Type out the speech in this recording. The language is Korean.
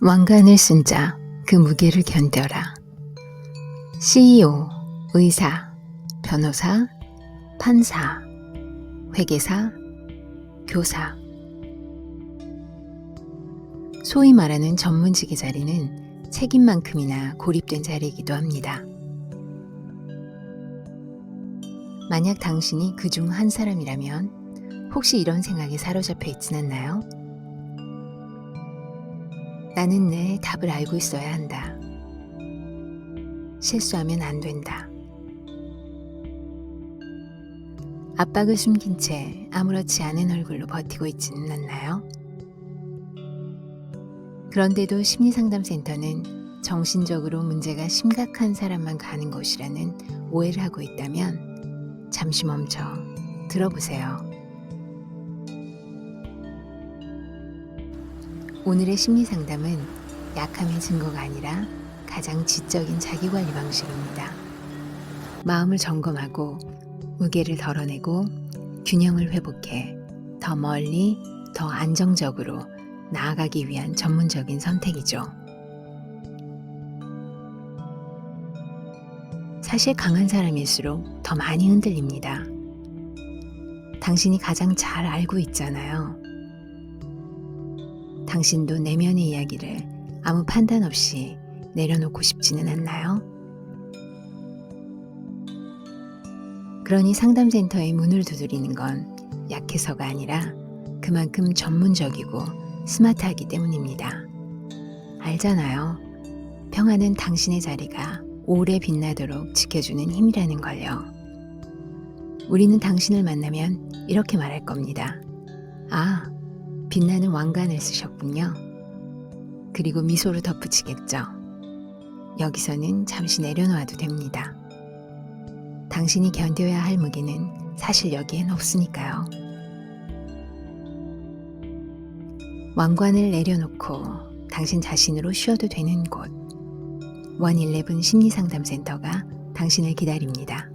왕관을 쓴 자 그 무게를 견뎌라. CEO, 의사, 변호사, 판사, 회계사, 교사. 소위 말하는 전문직의 자리는 책임만큼이나 고립된 자리이기도 합니다. 만약 당신이 그 중 한 사람이라면 혹시 이런 생각에 사로잡혀 있진 않나요? 나는 내 답을 알고 있어야 한다. 실수하면 안 된다. 압박을 숨긴 채 아무렇지 않은 얼굴로 버티고 있지는 않나요? 그런데도 심리상담센터는 정신적으로 문제가 심각한 사람만 가는 곳이라는 오해를 하고 있다면 잠시 멈춰 들어보세요. 오늘의 심리 상담은 약함의 증거가 아니라 가장 지적인 자기관리 방식입니다. 마음을 점검하고 무게를 덜어내고 균형을 회복해 더 멀리 더 안정적으로 나아가기 위한 전문적인 선택이죠. 사실 강한 사람일수록 더 많이 흔들립니다. 당신이 가장 잘 알고 있잖아요. 당신도 내면의 이야기를 아무 판단 없이 내려놓고 싶지는 않나요? 그러니 상담센터의 문을 두드리는 건 약해서가 아니라 그만큼 전문적이고 스마트하기 때문입니다. 알잖아요. 평화는 당신의 자리가 오래 빛나도록 지켜주는 힘이라는 걸요. 우리는 당신을 만나면 이렇게 말할 겁니다. 아, 빛나는 왕관을 쓰셨군요. 그리고 미소로 덧붙이겠죠. 여기서는 잠시 내려놓아도 됩니다. 당신이 견뎌야 할 무게는 사실 여기엔 없으니까요. 왕관을 내려놓고 당신 자신으로 쉬어도 되는 곳. 111 심리상담센터가 당신을 기다립니다.